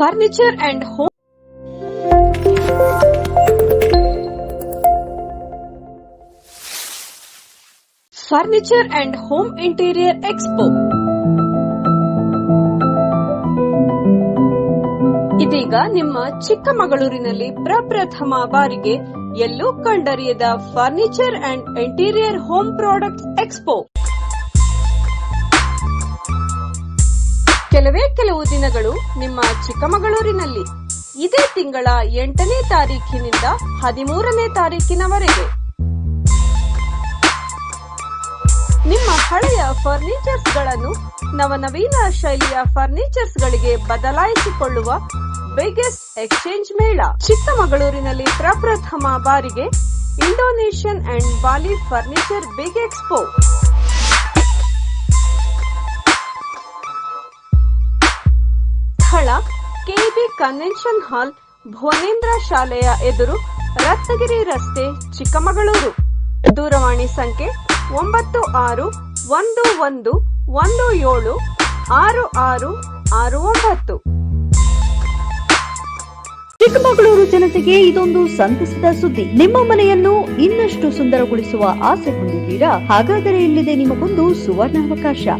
Furniture and home furniture and home interior expo ಇದೀಗ ನಿಮ್ಮ ಚಿಕ್ಕಮಗಳೂರಿನಲ್ಲಿ ಪ್ರಪ್ರಥಮ ಬಾರಿಗೆ ಎಲ್ಲೂ ಕಂಡರಿಯದ furniture and interior home product expo ಕೆಲವೇ ಕೆಲವು ದಿನಗಳು ನಿಮ್ಮ ಚಿಕ್ಕಮಗಳೂರಿನಲ್ಲಿ. ಇದೇ ತಿಂಗಳ ಎಂಟನೇ ತಾರೀಖಿನಿಂದ ಹದಿಮೂರನೇ ತಾರೀಖಿನವರೆಗೆ. ನಿಮ್ಮ ಹಳೆಯ ಫರ್ನಿಚರ್ಸ್ಗಳನ್ನು ನವನವೀನ ಶೈಲಿಯ ಫರ್ನಿಚರ್ಸ್ ಗಳಿಗೆ ಬದಲಾಯಿಸಿಕೊಳ್ಳುವ ಬಿಗ್ಗೆಸ್ಟ್ ಎಕ್ಸ್ಚೇಂಜ್ ಮೇಳ. ಚಿಕ್ಕಮಗಳೂರಿನಲ್ಲಿ ಪ್ರಪ್ರಥಮ ಬಾರಿಗೆ Indonesian and Bali furniture big expo ಸ್ಥಳ ಕೆಬಿ ಕನ್ವೆನ್ಷನ್ ಹಾಲ್ ಭುವನೇಂದ್ರ ಶಾಲೆಯ ಎದುರು ರತ್ನಗಿರಿ ರಸ್ತೆ ಚಿಕ್ಕಮಗಳೂರು. ದೂರವಾಣಿ ಸಂಖ್ಯೆ ಒಂಬತ್ತು ಆರು ಒಂದು ಒಂದು ಒಂದು ಏಳು ಆರು ಆರು ಆರು ಒಂಬತ್ತು. ಚಿಕ್ಕಮಗಳೂರು ಜನತೆಗೆ ಇದೊಂದು ಸಂತಸದ ಸುದ್ದಿ. ನಿಮ್ಮ ಮನೆಯನ್ನು ಇನ್ನಷ್ಟು ಸುಂದರಗೊಳಿಸುವ ಆಸೆ ಹೊಂದಿದ್ದೀರಾ? ಹಾಗಾದರೆ ಇಲ್ಲಿದೆ ನಿಮಗೊಂದು ಸುವರ್ಣಾವಕಾಶ.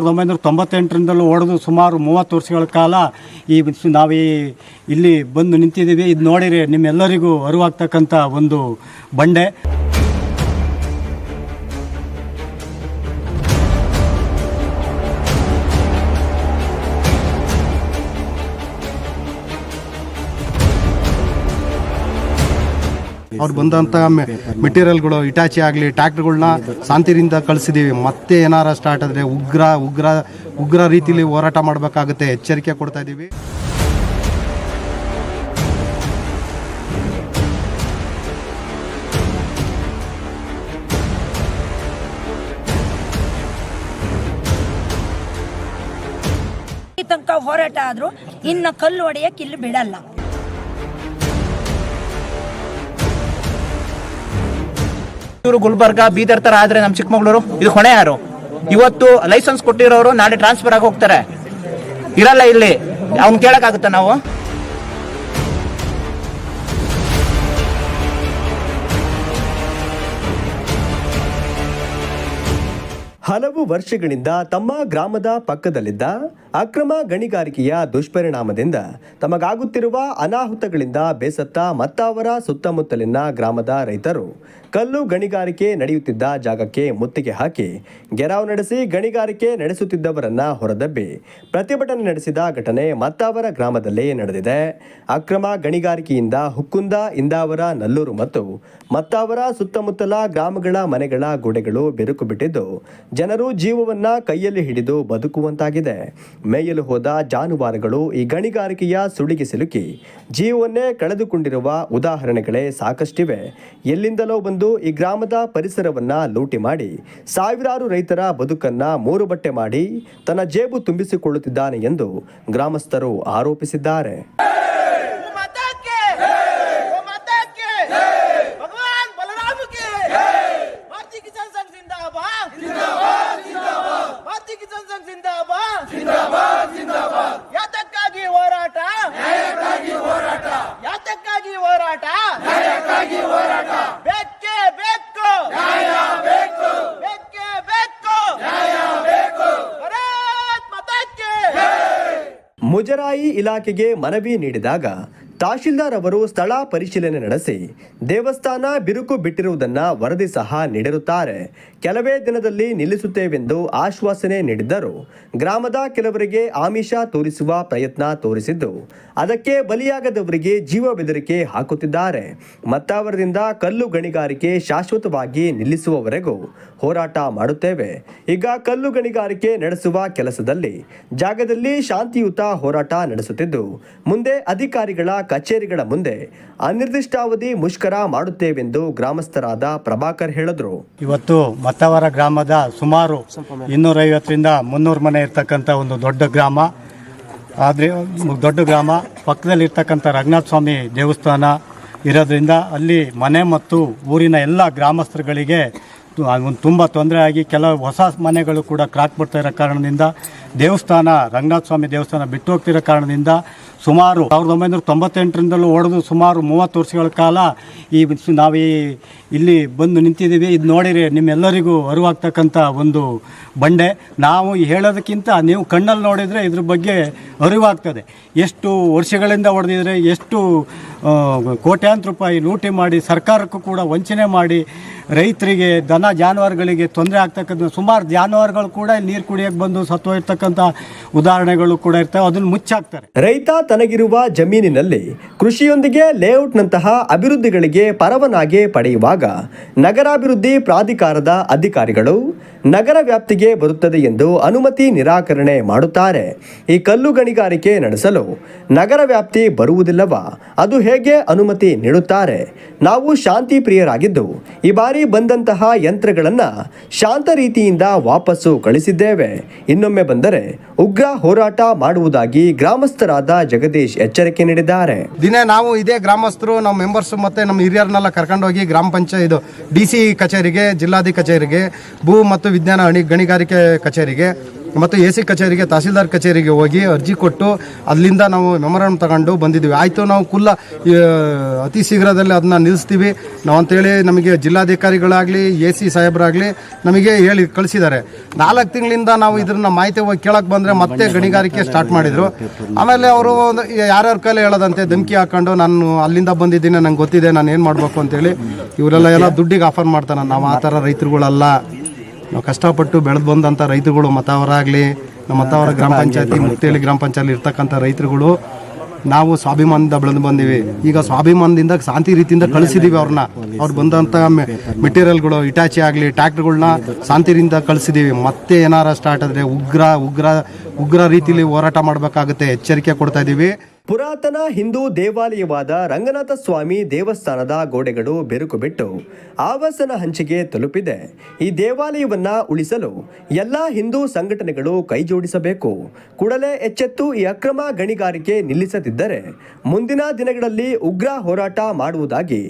ಸಾವಿರದ ಒಂಬೈನೂರ ತೊಂಬತ್ತೆಂಟರಿಂದಲೂ ಹೊಡೆದು ಸುಮಾರು ಮೂವತ್ತು ವರ್ಷಗಳ ಕಾಲ ಈ ನಾವು ಈ ಇಲ್ಲಿ ಬಂದು ನಿಂತಿದ್ದೀವಿ. ಇದು ನೋಡಿರಿ, ನಿಮ್ಮೆಲ್ಲರಿಗೂ ಅರಿವಾಗ್ತಕ್ಕಂಥ ಒಂದು ಬಂಡೆ. ಅವ್ರು ಬಂದಂಥ ಮೆಟೀರಿಯಲ್ಗಳು, ಇಟಾಚಿ ಆಗಲಿ ಟ್ಯಾಕ್ಟರ್ಗಳನ್ನ ಶಾಂತಿರಿಂದ ಕಳಿಸಿದೀವಿ. ಮತ್ತೆ ಏನಾರ ಸ್ಟಾರ್ಟ್ ಆದರೆ ಉಗ್ರ ಉಗ್ರ ಉಗ್ರ ರೀತಿಲಿ ಹೋರಾಟ ಮಾಡಬೇಕಾಗುತ್ತೆ. ಎಚ್ಚರಿಕೆ ಕೊಡ್ತಾ ಇದ್ದೀವಿ ತನಕ ಹೋರಾಟ ಆದ್ರೂ ಇನ್ನು ಕಲ್ಲು ಹೊಡೆಯಕ್ಕೆ ಇಲ್ಲಿ ಬಿಡಲ್ಲ. ಇವರು ಗುಲ್ಬರ್ಗ, ಬೀದರ್ ತರ ಆದ್ರೆ ನಮ್ಮ ಚಿಕ್ಕಮಗಳೂರು, ಇದು ಹೊಣೆ ಯಾರು? ಇವತ್ತು ಲೈಸೆನ್ಸ್ ಕೊಟ್ಟಿರೋರು ನಾಳೆ ಟ್ರಾನ್ಸ್ಫರ್ ಆಗಿ ಹೋಗ್ತಾರೆ. ಇರಲ್ಲ ಇಲ್ಲಿ. ಅವ್ನ್ ಕೇಳಕ್ಕಾಗುತ್ತ ನಾವು? ಹಲವು ವರ್ಷಗಳಿಂದ ತಮ್ಮ ಗ್ರಾಮದ ಪಕ್ಕದಲ್ಲಿದ್ದ ಅಕ್ರಮ ಗಣಿಗಾರಿಕೆಯ ದುಷ್ಪರಿಣಾಮದಿಂದ ತಮಗಾಗುತ್ತಿರುವ ಅನಾಹುತಗಳಿಂದ ಬೇಸತ್ತ ಮತ್ತಾವರ ಸುತ್ತಮುತ್ತಲಿನ ಗ್ರಾಮದ ರೈತರು ಕಲ್ಲು ಗಣಿಗಾರಿಕೆ ನಡೆಯುತ್ತಿದ್ದ ಜಾಗಕ್ಕೆ ಮುತ್ತಿಗೆ ಹಾಕಿ ಗೆರಾವ್ ನಡೆಸಿ ಗಣಿಗಾರಿಕೆ ನಡೆಸುತ್ತಿದ್ದವರನ್ನ ಹೊರದಬ್ಬಿ ಪ್ರತಿಭಟನೆ ನಡೆಸಿದ ಘಟನೆ ಮತ್ತಾವರ ಗ್ರಾಮದಲ್ಲಿ ನಡೆದಿದೆ. ಅಕ್ರಮ ಗಣಿಗಾರಿಕೆಯಿಂದ ಹುಕ್ಕುಂದ, ಇಂದಾವರ, ನಲ್ಲೂರು ಮತ್ತು ಮತ್ತಾವರ ಸುತ್ತಮುತ್ತಲ ಗ್ರಾಮಗಳ ಮನೆಗಳ ಗೋಡೆಗಳು ಬಿರುಕು ಬಿಟ್ಟಿದ್ದು ಜನರು ಜೀವವನ್ನ ಕೈಯಲ್ಲಿ ಹಿಡಿದು ಬದುಕುವಂತಾಗಿದೆ. ಮೇಯಲು ಹೋದ ಜಾನುವಾರುಗಳು ಈ ಗಣಿಗಾರಿಕೆಯ ಸುಳಿಗೆ ಸಿಲುಕಿ ಜೀವವನ್ನೇ ಕಳೆದುಕೊಂಡಿರುವ ಉದಾಹರಣೆಗಳೇ ಸಾಕಷ್ಟಿವೆ. ಎಲ್ಲಿಂದಲೋ ಬಂದು ಈ ಗ್ರಾಮದ ಪರಿಸರವನ್ನ ಲೂಟಿ ಮಾಡಿ ಸಾವಿರಾರು ರೈತರ ಬದುಕನ್ನ ಮೂರು ಬಟ್ಟೆ ಮಾಡಿ ತನ್ನ ಜೇಬು ತುಂಬಿಸಿಕೊಳ್ಳುತ್ತಿದ್ದಾನೆ ಎಂದು ಗ್ರಾಮಸ್ಥರು ಆರೋಪಿಸಿದ್ದಾರೆ. ನ್ಯಾಯಕ್ಕಾಗಿ ಹೋರಾಟ. ಯಾತಕ್ಕಾಗಿ ಹೋರಾಟ? ನ್ಯಾಯಕ್ಕಾಗಿ ಹೋರಾಟ. ಬೇಕೇ ಬೇಕು. ನ್ಯಾಯ ಬೇಕು. ಬೇಕೇ ಬೇಕು. ನ್ಯಾಯ ಬೇಕು. ಭಾರತ್ ಮಾತಾ ಕೆ ಮುಜರಾಯಿ ಇಲಾಖೆಗೆ ಮನವಿ ನೀಡಿದಾಗ ತಹಶೀಲ್ದಾರ್ ಅವರು ಸ್ಥಳ ಪರಿಶೀಲನೆ ನಡೆಸಿ ದೇವಸ್ಥಾನ ಬಿರುಕು ಬಿಟ್ಟಿರುವುದನ್ನ ವರದಿ ಸಹ ನೀಡಿರುತ್ತಾರೆ. ಕೆಲವೇ ದಿನದಲ್ಲಿ ನಿಲ್ಲಿಸುತ್ತೇವೆಂದು ಆಶ್ವಾಸನೆ ನೀಡಿದ್ದರು. ಗ್ರಾಮದ ಕೆಲವರಿಗೆ ಆಮಿಷ ತೋರಿಸುವ ಪ್ರಯತ್ನ ತೋರಿಸಿದ್ದು, ಅದಕ್ಕೆ ಬಲಿಯಾಗದವರಿಗೆ ಜೀವ ಬೆದರಿಕೆ ಹಾಕುತ್ತಿದ್ದಾರೆ. ಮತ್ತಾವರದಿಂದ ಕಲ್ಲು ಗಣಿಗಾರಿಕೆ ಶಾಶ್ವತವಾಗಿ ನಿಲ್ಲಿಸುವವರೆಗೂ ಹೋರಾಟ ಮಾಡುತ್ತೇವೆ. ಈಗ ಕಲ್ಲು ಗಣಿಗಾರಿಕೆ ನಡೆಸುವ ಕೆಲಸದಲ್ಲಿ ಜಾಗದಲ್ಲಿ ಶಾಂತಿಯುತ ಹೋರಾಟ ನಡೆಸುತ್ತಿದ್ದು, ಮುಂದೆ ಅಧಿಕಾರಿಗಳ ಕಚೇರಿಗಳ ಮುಂದೆ ಅನಿರ್ದಿಷ್ಟಾವಧಿ ಮುಷ್ಕರ ಮಾಡುತ್ತೇವೆಂದು ಗ್ರಾಮಸ್ಥರಾದ ಪ್ರಭಾಕರ್ ಹೇಳಿದ್ರು. ಇವತ್ತು ಮತ್ತವರ ಗ್ರಾಮದ ಸುಮಾರು ಇನ್ನೂರೈವತ್ತರಿಂದ ಮುನ್ನೂರು ಮನೆ ಇರ್ತಕ್ಕಂಥ ಒಂದು ದೊಡ್ಡ ಗ್ರಾಮ, ಆದರೆ ದೊಡ್ಡ ಗ್ರಾಮ ಪಕ್ಕದಲ್ಲಿ ಇರ್ತಕ್ಕಂಥ ರಂಗನಾಥ ಸ್ವಾಮಿ ದೇವಸ್ಥಾನ ಇರೋದ್ರಿಂದ ಅಲ್ಲಿ ಮನೆ ಮತ್ತು ಊರಿನ ಎಲ್ಲ ಗ್ರಾಮಸ್ಥರುಗಳಿಗೆ ಒಂದು ತುಂಬ ತೊಂದರೆ ಆಗಿ ಕೆಲವು ಹೊಸ ಮನೆಗಳು ಕೂಡ ಕ್ರಾಕ್ ಬರ್ತಾ ಇರೋ ಕಾರಣದಿಂದ ದೇವಸ್ಥಾನ ರಂಗನಾಥ ಸ್ವಾಮಿ ದೇವಸ್ಥಾನ ಬಿಟ್ಟು ಹೋಗ್ತಿರೋ ಕಾರಣದಿಂದ ಸುಮಾರು ಸಾವಿರದ ಒಂಬೈನೂರ ತೊಂಬತ್ತೆಂಟರಿಂದಲೂ ಹೊಡೆದು ಸುಮಾರು ಮೂವತ್ತು ವರ್ಷಗಳ ಕಾಲ ಈ ನಾವು ಇಲ್ಲಿ ಬಂದು ನಿಂತಿದ್ದೀವಿ. ಇದು ನೋಡಿರಿ, ನಿಮ್ಮೆಲ್ಲರಿಗೂ ಅರಿವಾಗ್ತಕ್ಕಂಥ ಒಂದು ಬಂಡೆ. ನಾವು ಹೇಳೋದಕ್ಕಿಂತ ನೀವು ಕಣ್ಣಲ್ಲಿ ನೋಡಿದರೆ ಇದ್ರ ಬಗ್ಗೆ ಅರಿವಾಗ್ತದೆ. ಎಷ್ಟು ವರ್ಷಗಳಿಂದ ಹೊಡೆದಿದ್ರೆ ಎಷ್ಟು ಕೋಟ್ಯಾಂತರ ರೂಪಾಯಿ ಲೂಟಿ ಮಾಡಿ, ಸರ್ಕಾರಕ್ಕೂ ಕೂಡ ವಂಚನೆ ಮಾಡಿ, ರೈತರಿಗೆ, ದನ ಜಾನುವಾರುಗಳಿಗೆ ತೊಂದರೆ ಆಗ್ತಕ್ಕಂಥ ಸುಮಾರು ಜಾನುವಾರುಗಳು ಕೂಡ ನೀರು ಕುಡಿಯೋಕ್ಕೆ ಬಂದು ಸತ್ತೋಗಿರ್ತಕ್ಕಂಥ ಉದಾಹರಣೆಗಳು ಕೂಡ ಇರ್ತವೆ, ಅದನ್ನು ಮುಚ್ಚಾಕ್ತಾರೆ. ರೈತ ತನಗಿರುವ ಜಮೀನಿನಲ್ಲಿ ಕೃಷಿಯೊಂದಿಗೆ ಲೇಔಟ್ನಂತಹ ಅಭಿವೃದ್ಧಿಗಳಿಗೆ ಪರವನಾಗಿ ಪಡೆಯುವಾಗ ನಗರಾಭಿವೃದ್ಧಿ ಪ್ರಾಧಿಕಾರದ ಅಧಿಕಾರಿಗಳು ನಗರ ವ್ಯಾಪ್ತಿಗೆ ಬರುತ್ತದೆ ಎಂದು ಅನುಮತಿ ನಿರಾಕರಣೆ ಮಾಡುತ್ತಾರೆ. ಈ ಕಲ್ಲು ಗಣಿಗಾರಿಕೆ ನಡೆಸಲು ನಗರ ವ್ಯಾಪ್ತಿ ಬರುವುದಿಲ್ಲವಾ, ಅದು ಹೇಗೆ ಅನುಮತಿ ನೀಡುತ್ತಾರೆ? ನಾವು ಶಾಂತಿ ಪ್ರಿಯರಾಗಿದ್ದು, ಈ ಬಾರಿ ಬಂದಂತಹ ಯಂತ್ರಗಳನ್ನು ಶಾಂತ ರೀತಿಯಿಂದ ವಾಪಸ್ಸು ಕಳಿಸಿದ್ದೇವೆ. ಇನ್ನೊಮ್ಮೆ ಬಂದರೆ ಉಗ್ರ ಹೋರಾಟ ಮಾಡುವುದಾಗಿ ಗ್ರಾಮಸ್ಥರಾದ ಜಗದೀಶ್ ಎಚ್ಚರಿಕೆ ನೀಡಿದ್ದಾರೆ. ದಿನ ನಾವು ಇದೇ ಗ್ರಾಮಸ್ಥರು, ನಮ್ಮ ಮೆಂಬರ್ಸ್ ಮತ್ತೆ ನಮ್ಮ ಹಿರಿಯರನ್ನೆಲ್ಲ ಕರ್ಕೊಂಡೋಗಿ ಗ್ರಾಮ ಪಂಚಾಯತ್ ಡಿ ಸಿ ಕಚೇರಿಗೆ ಜಿಲ್ಲಾಧಿ ಕಚೇರಿಗೆ ಭೂ ಮತ್ತು ವಿಜ್ಞಾನ ಗಣಿಗಾರಿಕೆ ಕಚೇರಿಗೆ ಮತ್ತು ಎ ಸಿ ಕಚೇರಿಗೆ, ತಹಸೀಲ್ದಾರ್ ಕಚೇರಿಗೆ ಹೋಗಿ ಅರ್ಜಿ ಕೊಟ್ಟು ಅಲ್ಲಿಂದ ನಾವು ಮೆಮೊರನ್ನು ತಗೊಂಡು ಬಂದಿದ್ದೀವಿ. ಆಯಿತು, ನಾವು ಕುಲ್ಲ ಅತಿ ಶೀಘ್ರದಲ್ಲಿ ಅದನ್ನ ನಿಲ್ಲಿಸ್ತೀವಿ. ನಾವು ಅಂತೇಳಿ ನಮಗೆ ಜಿಲ್ಲಾಧಿಕಾರಿಗಳಾಗಲಿ, ಎ ಸಿ ಸಾಹೇಬರಾಗಲಿ ನಮಗೆ ಹೇಳಿ ಕಳಿಸಿದ್ದಾರೆ. ನಾಲ್ಕು ತಿಂಗಳಿಂದ ನಾವು ಇದನ್ನ ಮಾಹಿತಿ ಹೋಗಿ ಕೇಳಕ್ಕೆ ಬಂದರೆ ಮತ್ತೆ ಗಣಿಗಾರಿಕೆ ಸ್ಟಾರ್ಟ್ ಮಾಡಿದರು. ಆಮೇಲೆ ಅವರು ಯಾರ್ಯಾರ ಕೈಲಿ ಹೇಳೋದಂತೆ ಧಮಕಿ ಹಾಕೊಂಡು ನಾನು ಅಲ್ಲಿಂದ ಬಂದಿದ್ದೀನಿ, ನಂಗೆ ಗೊತ್ತಿದೆ, ನಾನು ಏನು ಮಾಡಬೇಕು ಅಂತೇಳಿ ಇವರೆಲ್ಲ ಎಲ್ಲ ದುಡ್ಡಿಗೆ ಆಫರ್ ಮಾಡ್ತಾನೆ ನಾವು ಆ ಥರ ರೈತರುಗಳಲ್ಲ. ನಾವು ಕಷ್ಟಪಟ್ಟು ಬೆಳೆದು ಬಂದಂಥ ರೈತರುಗಳು ಮತವರಾಗಲಿ ನಮ್ಮ ಮತವರ ಗ್ರಾಮ ಪಂಚಾಯತಿ ಮುಕ್ತಿಯಲ್ಲಿ ಗ್ರಾಮ ಪಂಚಾಯತಿ ಇರ್ತಕ್ಕಂಥ ರೈತರುಗಳು, ನಾವು ಸ್ವಾಭಿಮಾನದಿಂದ ಬೆಳೆದು ಬಂದೀವಿ. ಈಗ ಸ್ವಾಭಿಮಾನದಿಂದ ಶಾಂತಿ ರೀತಿಯಿಂದ ಕಳಿಸಿದೀವಿ ಅವ್ರನ್ನ. ಅವ್ರು ಬಂದಂಥ ಮೆಟೀರಿಯಲ್ಗಳು, ಇಟಾಚಿ ಆಗಲಿ ಟ್ಯಾಕ್ಟ್ರ್ಗಳನ್ನ ಶಾಂತಿಯಿಂದ ಕಳಿಸಿದ್ದೀವಿ ಮತ್ತೆ ಏನಾರ ಸ್ಟಾರ್ಟ್ ಆದರೆ ಉಗ್ರ ಉಗ್ರ ಉಗ್ರ ರೀತಿಯಲ್ಲಿ ಹೋರಾಟ ಮಾಡಬೇಕಾಗುತ್ತೆ. ಎಚ್ಚರಿಕೆ ಕೊಡ್ತಾ ಇದ್ದೀವಿ ಪುರಾತನ ಹಿಂದೂ ದೇವಾಲಯವಾದ ರಂಗನಾಥ ಸ್ವಾಮಿ ದೇವಸ್ಥಾನದ ಗೋಡೆಗಳು ಬೆರುಕು ಬಿಟ್ಟು ಆವಾಸನ ಹಂಚಿಗೆ ತಲುಪಿದೆ. ಈ ದೇವಾಲಯವನ್ನ ಉಳಿಸಲು ಎಲ್ಲ ಹಿಂದೂ ಸಂಘಟನೆಗಳು ಕೈಜೋಡಿಸಬೇಕು. ಕೂಡಲೇ ಎಚ್ಚೆತ್ತು ಈ ಅಕ್ರಮ ಗಣಿಗಾರಿಕೆ ನಿಲ್ಲಿಸದಿದ್ದರೆ ಮುಂದಿನ ದಿನಗಳಲ್ಲಿ ಉಗ್ರ ಹೋರಾಟ ಮಾಡುವುದಾಗಿ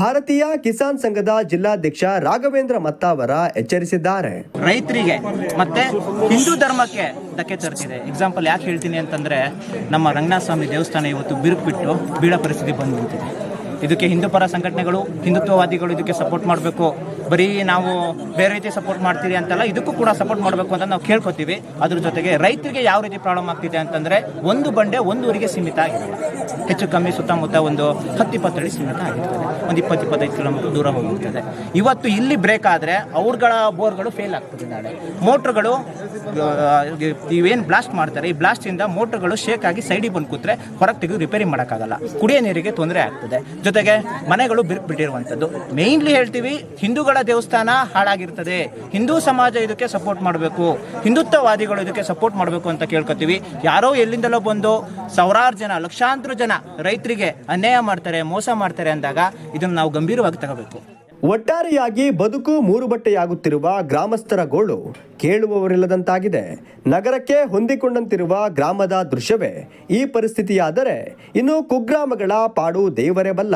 ಭಾರತೀಯ ಕಿಸಾನ್ ಸಂಘದ ಜಿಲ್ಲಾಧ್ಯಕ್ಷ ರಾಘವೇಂದ್ರ ಮತ್ತಾವರ ಎಚ್ಚರಿಸಿದ್ದಾರೆ. ರೈತರಿಗೆ ಮತ್ತೆ ಹಿಂದೂ ಧರ್ಮಕ್ಕೆ ಧಕ್ಕೆ ಎಕ್ಸಾಂಪಲ್ ಯಾಕೆ ಹೇಳ್ತೀನಿ ಅಂತಂದ್ರೆ ನಮ್ಮ ರಂಗನಾಥ ಸ್ವಾಮಿ ದೇವಸ್ಥಾನ ಇವತ್ತು ಬಿರುಕು ಬಿಟ್ಟು ಬೀಳ ಪರಿಸ್ಥಿತಿ ಬಂದು ನಿಂತಿದೆ ಇದಕ್ಕೆ ಹಿಂದೂ ಪರ ಸಂಘಟನೆಗಳು, ಹಿಂದುತ್ವವಾದಿಗಳು ಇದಕ್ಕೆ ಸಪೋರ್ಟ್ ಮಾಡಬೇಕು. ಬರೀ ನಾವು ಬೇರೆ ರೀತಿ ಸಪೋರ್ಟ್ ಮಾಡ್ತೀರಿ ಅಂತಲ್ಲ, ಇದಕ್ಕೂ ಕೂಡ ಸಪೋರ್ಟ್ ಮಾಡಬೇಕು ಅಂತ ನಾವು ಕೇಳ್ಕೊತೀವಿ. ಅದ್ರ ಜೊತೆಗೆ ರೈತರಿಗೆ ಯಾವ ರೀತಿ ಪ್ರಾಬ್ಲಮ್ ಆಗ್ತಿದೆ ಅಂತಂದ್ರೆ, ಒಂದು ಬಂಡೆ ಒಂದು ಊರಿಗೆ ಸೀಮಿತ ಆಗಿರಲ್ಲ. ಹೆಚ್ಚು ಕಮ್ಮಿ ಸುತ್ತಮುತ್ತ ಒಂದು ಹತ್ತು ಇಪ್ಪತ್ತಡಿ ಸೀಮಿತ ಆಗಿರ್ತದೆ. ಒಂದು ಇಪ್ಪತ್ತು ಇಪ್ಪತ್ತೈದು ಕಿಲೋಮೀಟರ್ ದೂರ ಹೋಗಿರ್ತದೆ ಇವತ್ತು ಇಲ್ಲಿ ಬ್ರೇಕ್ ಆದರೆ ಅವ್ರಗಳ ಬೋರ್ಗಳು ಫೇಲ್ ಆಗ್ತದೆ ನಾಳೆ. ಮೋಟ್ರ್ಗಳು ಇವೇನು ಬ್ಲಾಸ್ಟ್ ಮಾಡ್ತಾರೆ, ಈ ಬ್ಲಾಸ್ಟಿಂದ ಮೋಟ್ರ್ಗಳು ಶೇಕ್ ಆಗಿ ಸೈಡಿಗೆ ಬಂದು ಕೂತ್ರೆ ಹೊರಗೆ ತೆಗೆದು ರಿಪೇರಿ ಮಾಡೋಕ್ಕಾಗಲ್ಲ. ಕುಡಿಯೋ ನೀರಿಗೆ ತೊಂದರೆ ಆಗ್ತದೆ. ಜೊತೆಗೆ ಮನೆಗಳು ಬಿಟ್ಟಿರುವಂಥದ್ದು. ಮೇಯ್ನ್ಲಿ ಹೇಳ್ತೀವಿ, ಹಿಂದೂಗಳ ದೇವಸ್ಥಾನ ಹಾಳಾಗಿರ್ತದೆ. ಹಿಂದೂ ಸಮಾಜ ಇದಕ್ಕೆ ಸಪೋರ್ಟ್ ಮಾಡಬೇಕು. ಹಿಂದುತ್ವವಾದಿಗಳು ಇದಕ್ಕೆ ಸಪೋರ್ಟ್ ಮಾಡಬೇಕು ಅಂತ ಕೇಳ್ಕೊತೀವಿ. ಯಾರೋ ಎಲ್ಲಿಂದಲೋ ಬಂದು ಸಾವಿರಾರು ಜನ, ಲಕ್ಷಾಂತರ ಜನ ರೈತರಿಗೆ ಅನ್ಯಾಯ ಮಾಡ್ತಾರೆ, ಮೋಸ ಮಾಡ್ತಾರೆ ಅಂದಾಗ ಇದನ್ನು ನಾವು ಗಂಭೀರವಾಗಿ ತಗೋಬೇಕು. ಒಟ್ಟಾರೆಯಾಗಿ ಬದುಕು ಮೂರು ಬಟ್ಟೆಯಾಗುತ್ತಿರುವ ಗ್ರಾಮಸ್ಥರ ಗೋಳು ಕೇಳುವವರಿಲ್ಲದಂತಾಗಿದೆ. ನಗರಕ್ಕೆ ಹೊಂದಿಕೊಂಡಂತಿರುವ ಗ್ರಾಮದ ದೃಶ್ಯವೇ ಈ ಪರಿಸ್ಥಿತಿಯಾದರೆ ಇನ್ನು ಕುಗ್ರಾಮಗಳ ಪಾಡು ದೇವರೇ ಬಲ್ಲ.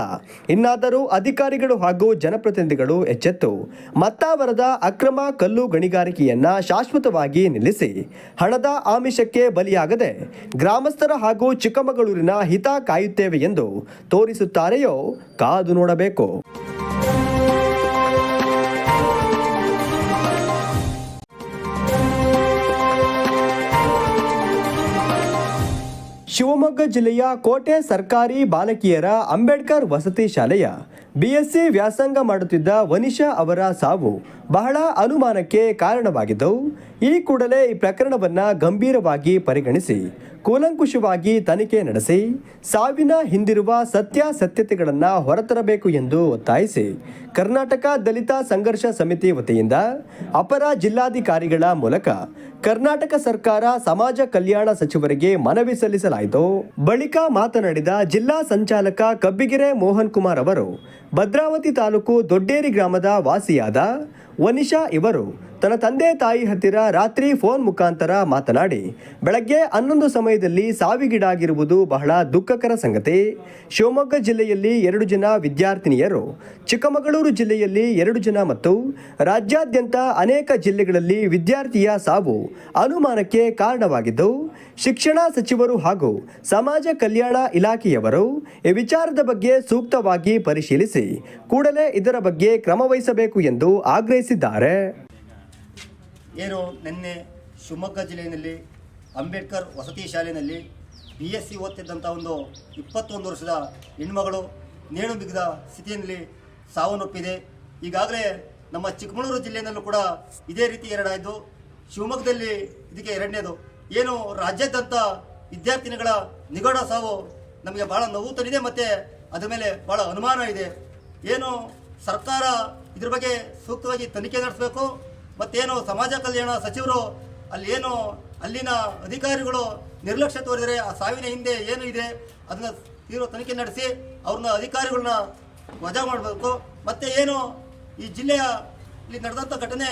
ಇನ್ನಾದರೂ ಅಧಿಕಾರಿಗಳು ಹಾಗೂ ಜನಪ್ರತಿನಿಧಿಗಳು ಎಚ್ಚೆತ್ತು. ಮತ್ತಾವರದ ಅಕ್ರಮ ಕಲ್ಲು ಗಣಿಗಾರಿಕೆಯನ್ನ ಶಾಶ್ವತವಾಗಿ ನಿಲ್ಲಿಸಿ ಹಣದ ಆಮಿಷಕ್ಕೆ ಬಲಿಯಾಗದೆ ಗ್ರಾಮಸ್ಥರ ಹಾಗೂ ಚಿಕ್ಕಮಗಳೂರಿನ ಹಿತ ಕಾಯುತ್ತೇವೆ ಎಂದು ತೋರಿಸುತ್ತಾರೆಯೋ ಕಾದು ನೋಡಬೇಕು. ಶಿವಮೊಗ್ಗ ಜಿಲ್ಲೆಯ ಕೋಟೆ ಸರ್ಕಾರಿ ಬಾಲಕಿಯರ ಅಂಬೇಡ್ಕರ್ ವಸತಿ ಶಾಲೆಯ ಬಿಎಸ್ಸಿ ವ್ಯಾಸಂಗ ಮಾಡುತ್ತಿದ್ದ ವನಿಷಾ ಅವರ ಸಾವು ಬಹಳ ಅನುಮಾನಕ್ಕೆ ಕಾರಣವಾಗಿದ್ದು ಈ ಕೂಡಲೇ ಈ ಪ್ರಕರಣವನ್ನ ಗಂಭೀರವಾಗಿ ಪರಿಗಣಿಸಿ, ಕೂಲಂಕುಷವಾಗಿ ತನಿಖೆ ನಡೆಸಿ, ಸಾವಿನ ಹಿಂದಿರುವ ಸತ್ಯಾಸತ್ಯತೆಗಳನ್ನು ಹೊರತರಬೇಕು ಎಂದು ಒತ್ತಾಯಿಸಿ, ಕರ್ನಾಟಕ ದಲಿತ ಸಂಘರ್ಷ ಸಮಿತಿ ವತಿಯಿಂದ ಅಪರ ಜಿಲ್ಲಾಧಿಕಾರಿಗಳ ಮೂಲಕ ಕರ್ನಾಟಕ ಸರ್ಕಾರ ಸಮಾಜ ಕಲ್ಯಾಣ ಸಚಿವರಿಗೆ ಮನವಿ ಸಲ್ಲಿಸಲಾಯಿತು. ಬಳಿಕ ಮಾತನಾಡಿದ ಜಿಲ್ಲಾ ಸಂಚಾಲಕ ಕಬ್ಬಿಗೆರೆ ಮೋಹನ್ ಕುಮಾರ್ ಅವರು ಭದ್ರಾವತಿ ತಾಲೂಕು ದೊಡ್ಡೇರಿ ಗ್ರಾಮದ ವಾಸಿಯಾದ ವನಿಷಾ ಇವರು ತನ್ನ ತಂದೆ ತಾಯಿ ಹತ್ತಿರ ರಾತ್ರಿ ಫೋನ್ ಮುಖಾಂತರ ಮಾತನಾಡಿ, ಬೆಳಗ್ಗೆ ಹನ್ನೊಂದು ಸಮಯದಲ್ಲಿ ಸಾವಿಗೀಡಾಗಿರುವುದು ಬಹಳ ದುಃಖಕರ ಸಂಗತಿ. ಶಿವಮೊಗ್ಗ ಜಿಲ್ಲೆಯಲ್ಲಿ ಎರಡು ಜನ ವಿದ್ಯಾರ್ಥಿನಿಯರು, ಚಿಕ್ಕಮಗಳೂರು ಜಿಲ್ಲೆಯಲ್ಲಿ ಎರಡು ಜನ ಮತ್ತು ರಾಜ್ಯಾದ್ಯಂತ ಅನೇಕ ಜಿಲ್ಲೆಗಳಲ್ಲಿ ವಿದ್ಯಾರ್ಥಿಯ ಸಾವು ಅನುಮಾನಕ್ಕೆ ಕಾರಣವಾಗಿದ್ದು, ಶಿಕ್ಷಣ ಸಚಿವರು ಹಾಗೂ ಸಮಾಜ ಕಲ್ಯಾಣ ಇಲಾಖೆಯವರು ಈ ವಿಚಾರದ ಬಗ್ಗೆ ಸೂಕ್ತವಾಗಿ ಪರಿಶೀಲಿಸಿ. ಕೂಡಲೇ ಇದರ ಬಗ್ಗೆ ಕ್ರಮ ವಹಿಸಬೇಕು ಎಂದು ಆಗ್ರಹಿಸಿದ್ದಾರೆ. ಏನು ನಿನ್ನೆ ಶಿವಮೊಗ್ಗ ಜಿಲ್ಲೆಯಲ್ಲಿ ಅಂಬೇಡ್ಕರ್ ವಸತಿ ಶಾಲೆಯಲ್ಲಿ ಬಿ ಎಸ್ ಸಿ ಓದ್ತಿದ್ದಂಥ ಒಂದು ಇಪ್ಪತ್ತೊಂದು ವರ್ಷದ ಹೆಣ್ಮಗಳು ನೇಣು ಬಿಗಿದ ಸ್ಥಿತಿಯಲ್ಲಿ ಸಾವನ್ನಪ್ಪಿದೆ. ಈಗಾಗಲೇ ನಮ್ಮ ಚಿಕ್ಕಮಗಳೂರು ಜಿಲ್ಲೆಯಲ್ಲೂ ಕೂಡ ಇದೇ ರೀತಿ ಎರಡಾಯಿತು ಶಿವಮೊಗ್ಗದಲ್ಲಿ ಇದಕ್ಕೆ ಎರಡನೇದು. ಏನು ರಾಜ್ಯದಂತ ವಿದ್ಯಾರ್ಥಿನಿಗಳ ನಿಗಡ ಸಾವು ನಮಗೆ ಭಾಳ ನೋವು ತಂದಿದೆ, ಮತ್ತು ಅದರ ಮೇಲೆ ಭಾಳ ಅನುಮಾನ ಇದೆ. ಏನು ಸರ್ಕಾರ ಇದ್ರ ಬಗ್ಗೆ ಸೂಕ್ತವಾಗಿ ತನಿಖೆ ನಡೆಸಬೇಕು, ಮತ್ತೇನು ಸಮಾಜ ಕಲ್ಯಾಣ ಸಚಿವರು ಅಲ್ಲಿ ಏನು ಅಲ್ಲಿನ ಅಧಿಕಾರಿಗಳು ನಿರ್ಲಕ್ಷ್ಯ ತೋರಿದರೆ, ಆ ಸಾವಿನ ಹಿಂದೆ ಏನು ಇದೆ ಅದನ್ನು ತೀವ್ರ ತನಿಖೆ ನಡೆಸಿ ಅವ್ರನ್ನ ಅಧಿಕಾರಿಗಳನ್ನ ವಜಾ ಮಾಡಬೇಕು. ಮತ್ತು ಏನು ಈ ಜಿಲ್ಲೆಯ ಇಲ್ಲಿ ನಡೆದಂಥ ಘಟನೆ